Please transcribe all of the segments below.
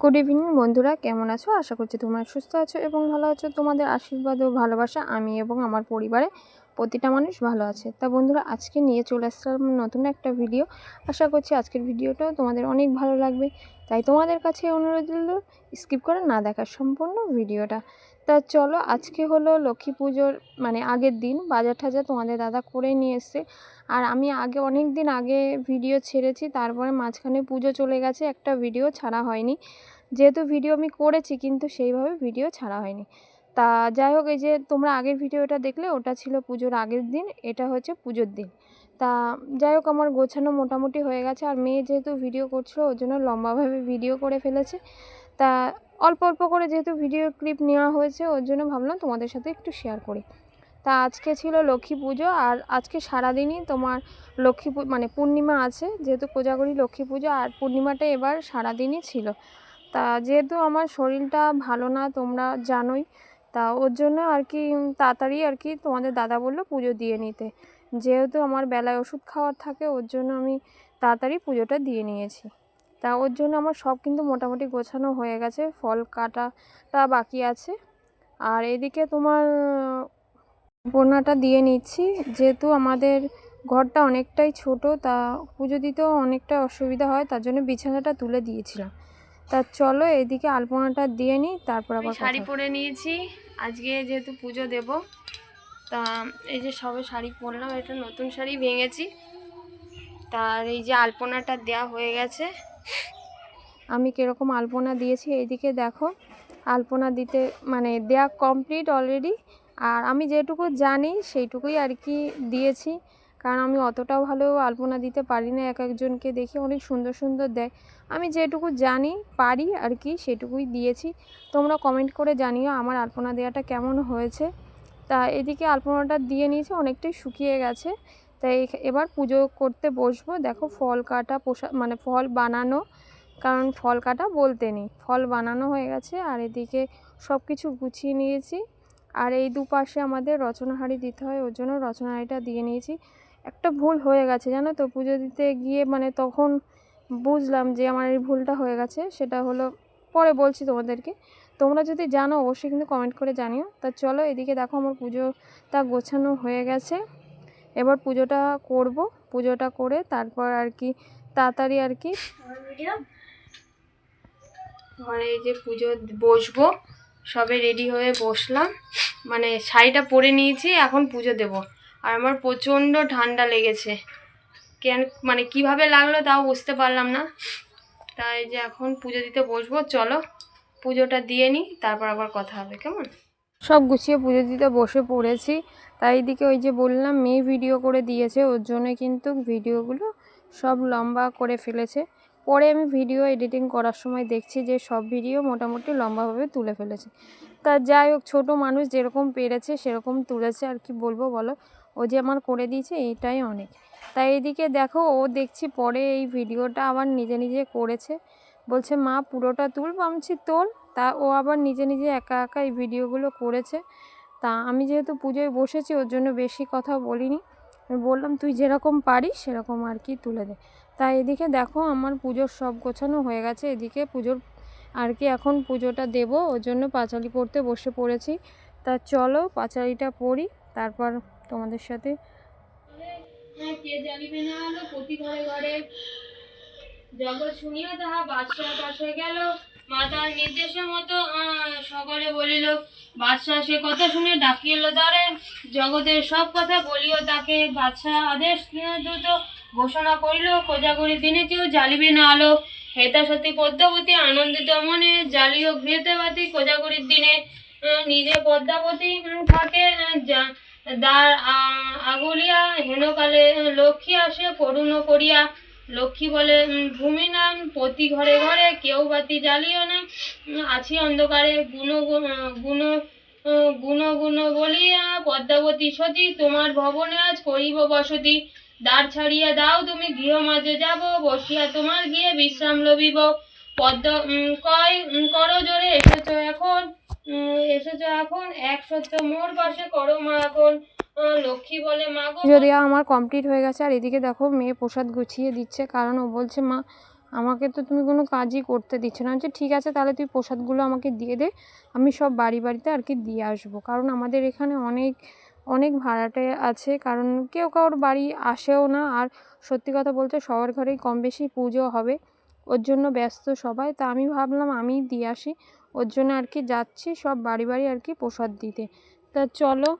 Good evening বন্ধুরা। কেমন আছো? আশা করছি তোমরা সুস্থ আছো এবং ভালো আছো। তোমাদের আশীর্বাদ ও ভালোবাসা আমি এবং আমার পরিবারে প্রতিটা মানুষ ভালো আছে। তা বন্ধুরা, আজকে নিয়ে চলে আসলাম নতুন একটা ভিডিও আশা করছি আজকের ভিডিওটাও তোমাদের অনেক ভালো লাগবে। তাই তোমাদের কাছে অনুরোধ রইল স্কিপ করে না দেখার সম্পূর্ণ ভিডিওটা তা চলো, আজকে হলো লক্ষ্মী পুজোর মানে আগের দিন, বাজার টাজার তোমাদের দাদা করে নিয়ে এসছে। আর আমি আগে অনেক দিন আগে ভিডিও ছেড়েছি, তারপরে মাঝখানে পুজো চলে গেছে, একটা ভিডিও ছাড়া হয়নি। যেহেতু ভিডিও আমি করেছি, কিন্তু সেইভাবে ভিডিও ছাড়া হয়নি। তা যাই হোক, এই যে তোমরা আগের ভিডিওটা দেখলে, ওটা ছিল পুজোর আগের দিন, এটা হচ্ছে পুজোর দিন। তা যাই হোক, আমার গোছানো মোটামুটি হয়ে গেছে। আর মেয়ে যেহেতু ভিডিও করছিল, ওর জন্য লম্বাভাবে ভিডিও করে ফেলেছে। তা অল্প অল্প করে যেহেতু ভিডিও ক্লিপ নেওয়া হয়েছে, ওর জন্য ভাবলাম তোমাদের সাথে একটু শেয়ার করি। তা আজকে ছিল লক্ষ্মী পুজো, আর আজকে সারাদিনই তোমার লক্ষ্মী মানে পূর্ণিমা আছে, যেহেতু কোজাগরি লক্ষ্মী পুজো, আর পূর্ণিমাটা এবার সারাদিনই ছিল। তা যেহেতু আমার শরীরটা ভালো না, তোমরা জানোই, তা ওর জন্য আর কি তাড়াতাড়ি আর কি তোমাদের দাদা বলল পুজো দিয়ে নিতে। যেহেতু আমার বেলায় ওষুধ খাওয়ার থাকে, ওর জন্য আমি তাড়াতাড়ি পুজোটা দিয়ে নিয়েছি। তা ওর জন্য আমার সব কিন্তু মোটামুটি গোছানো হয়ে গেছে ফল কাটাটা বাকি আছে। আর এদিকে তোমার বন্যাটা দিয়ে নিচ্ছি। যেহেতু আমাদের ঘরটা অনেকটাই ছোট তা পুজো দিতেও অনেকটা অসুবিধা হয় তার জন্য বিছানাটা তুলে দিয়েছিলাম। তা চলো এদিকে আলপনাটা দিয়ে নিই তারপর আবার শাড়ি পরে নিয়েছি। আজকে যেহেতু পুজো দেব তা এই যে সবে শাড়ি পরলাম এটা নতুন শাড়ি ভেঙেছি। তার এই যে আলপনাটা দেয়া হয়ে গেছে আমি কীরকম আলপনা দিয়েছি, এইদিকে দেখো। আলপনা দিতে মানে দেয়া কমপ্লিট অলরেডি আর আমি যেটুকু জানি, সেইটুকুই আর কি দিয়েছি। কারণ আমি অতটাও ভালো আলপনা দিতে পারি না এক একজনকে দেখি অনেক সুন্দর সুন্দর দেয়। আমি যেটুকু জানি, পারি আর কি, সেটুকুই দিয়েছি। তোমরা কমেন্ট করে জানিও আমার আলপনা দেওয়াটা কেমন হয়েছে। তা এদিকে আলপনাটা দিয়ে নিয়েছি, অনেকটাই শুকিয়ে গেছে। তাই এবার পুজো করতে বসবো। দেখো ফল কাটা, পোষা মানে ফল বানানো, কারণ ফল কাটা বলতে নেই। ফল বানানো হয়ে গেছে, আর এদিকে সব কিছু গুছিয়ে নিয়েছি। আর এই দুপাশে আমাদের রচনাহারি দিতে হয়, ওর জন্য রচনাহারিটা দিয়ে নিয়েছি। একটা ভুল হয়ে গেছে, জানো তো? পুজো দিতে গিয়ে মানে তখন বুঝলাম যে আমার এই ভুলটা হয়ে গেছে, সেটা হলো, পরে বলছি তোমাদেরকে। তোমরা যদি জানো, অবশ্যই কিন্তু কমেন্ট করে জানিও। তা চলো এদিকে দেখো আমার পুজোটা গোছানো হয়ে গেছে। এবার পুজোটা করব, পুজোটা করে তারপর আর কি তাড়াতাড়ি আর কি ঘরে এই যে পুজো বসবো, সবে রেডি হয়ে বসলাম। মানে শাড়িটা পরে নিয়েছি, এখন পুজো দেব। আর আমার প্রচণ্ড ঠান্ডা লেগেছে। কেন মানে কীভাবে লাগল তাও বুঝতে পারলাম না। তাই যে এখন পুজো দিতে বসবো, চলো পুজোটা দিয়ে নিই, তারপর আবার কথা হবে, কেমন? সব গুছিয়ে পুজো দিতে বসে পড়েছি। তাই এদিকে ওই যে বললাম, মেয়ে ভিডিও করে দিয়েছে, ওর জন্য কিন্তু ভিডিওগুলো সব লম্বা করে ফেলেছে। পরে আমি ভিডিও এডিটিং করার সময় দেখছি যে সব ভিডিও মোটামুটি লম্বাভাবে তুলে ফেলেছে। তা যাই হোক, ছোটো মানুষ যেরকম পেরেছে, সেরকম তুলেছে আর কি বলব বলো। ও যে আমার করে দিয়েছে, এটাই অনেক। তাই এদিকে দেখো, ও দেখছি পরে এই ভিডিওটা আবার নিজে নিজে করেছে। বলছে, মা, পুরোটা তুল ভাবছি তোল। তা ও আবার নিজে নিজে একা একা এই ভিডিওগুলো করেছে। তা আমি যেহেতু পুজোয় বসেছি, ওর জন্য বেশি কথা বলিনি। বললাম, তুই যেরকম পারিস, সেরকম আর কি তুলে দে। তাই এদিকে দেখো, আমার পুজোর সব গোছানো হয়ে গেছে। এদিকে পুজোর আর কি এখন পুজোটা দেব, ওর জন্য পাঁচালি পড়তে বসে পড়েছি। তা চলো পাঁচালিটা পড়ি, তারপর তোমাদের সাথে ঘরে জগৎ শুনিয়া তাহা, বাদশাহ পাশে গেল। মাতার নির্দেশের মতো সকলে বলিল, বাদশাহ সে কথা শুনে ডাকিল তারে জগতের সব কথা বলিও তাকে। বাদশাহ আদেশ দ্রুত ঘোষণা করিল কোজাগরি দিনে কেউ জ্বালিবে না আলো। হেতা সতী পদ্মাবতী আনন্দিত মনে জ্বালিও ঘৃতে বাতি কোজাগরির দিনে নিজে পদ্মাবতী থাকে দ্বার আগুলিয়া, হেনকালে লক্ষ্মী আসে, করুণ করিয়া লক্ষ্মী বলে ভূমি নাম প্রতি ঘরে ঘরে, কেউ বাতি জ্বালিও না। আছি অন্ধকারে গুণ গুণ গুণ গুণ বলিয়া, পদ্মাবতী সতী, তোমার ভবনে আজ করিব বসতি। দ্বার ছাড়িয়া দাও তুমি, গৃহ মাঝে যাব, বসিয়া তোমার গিয়ে বিশ্রাম লবিব। পদ্ম কয় করো জোরে, এসেছ এখন এসেছ এখন, এক সত্য মোর পাশে করো মা এখন। লক্ষ্মী বলে মা গো যদি আমার কমপ্লিট হয়ে গেছে আর এদিকে দেখো মেয়ে প্রসাদ গুছিয়ে দিচ্ছে কারণ ও বলছে মা আমাকে তো তুমি কোনো কাজই করতে দিচ্ছ না। যে ঠিক আছে তাহলে তুই প্রসাদগুলো আমাকে দিয়ে দে আমি সব বাড়ি বাড়িতে আর কি দিয়ে আসব। কারণ আমাদের এখানে অনেক অনেক ভাড়াটে আছে কারণ কেউ কারোর বাড়ি আসেও না আর সত্যি কথা বলতে সবার ঘরেই কম বেশি পুজো হবে ওর জন্য ব্যস্ত সবাই তা আমি ভাবলাম আমি দিয়ে আসি ওর জন্য আর কি যাচ্ছি সব বাড়ি বাড়ি আর কি প্রসাদ দিতে। তা চলো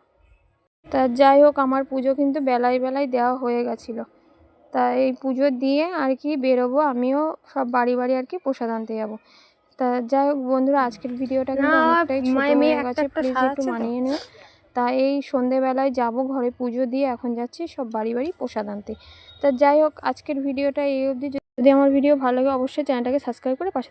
তা যাই হোক আমার পুজো কিন্তু বেলায় বেলায় দেওয়া হয়ে গেছিল। তা এই পুজো দিয়ে আর কি বেরোবো আমিও সব বাড়ি বাড়ি আর কি প্রসাদ আনতে যাব। তা যাই হোক বন্ধুরা আজকের ভিডিওটা কিন্তু অনেকটাই ছোট মেয়ে হয়ে গেছে প্লিজ একটু মানিয়ে নিও। তা এই সন্ধেবেলায় যাব ঘরে পুজো দিয়ে এখন যাচ্ছি সব বাড়ি বাড়ি প্রসাদ আনতে। তা যাই হোক আজকের ভিডিওটা এই অবধি। যদি আমার ভিডিও ভালো লাগে অবশ্যই চ্যানেলটাকে সাবস্ক্রাইব করে পাশে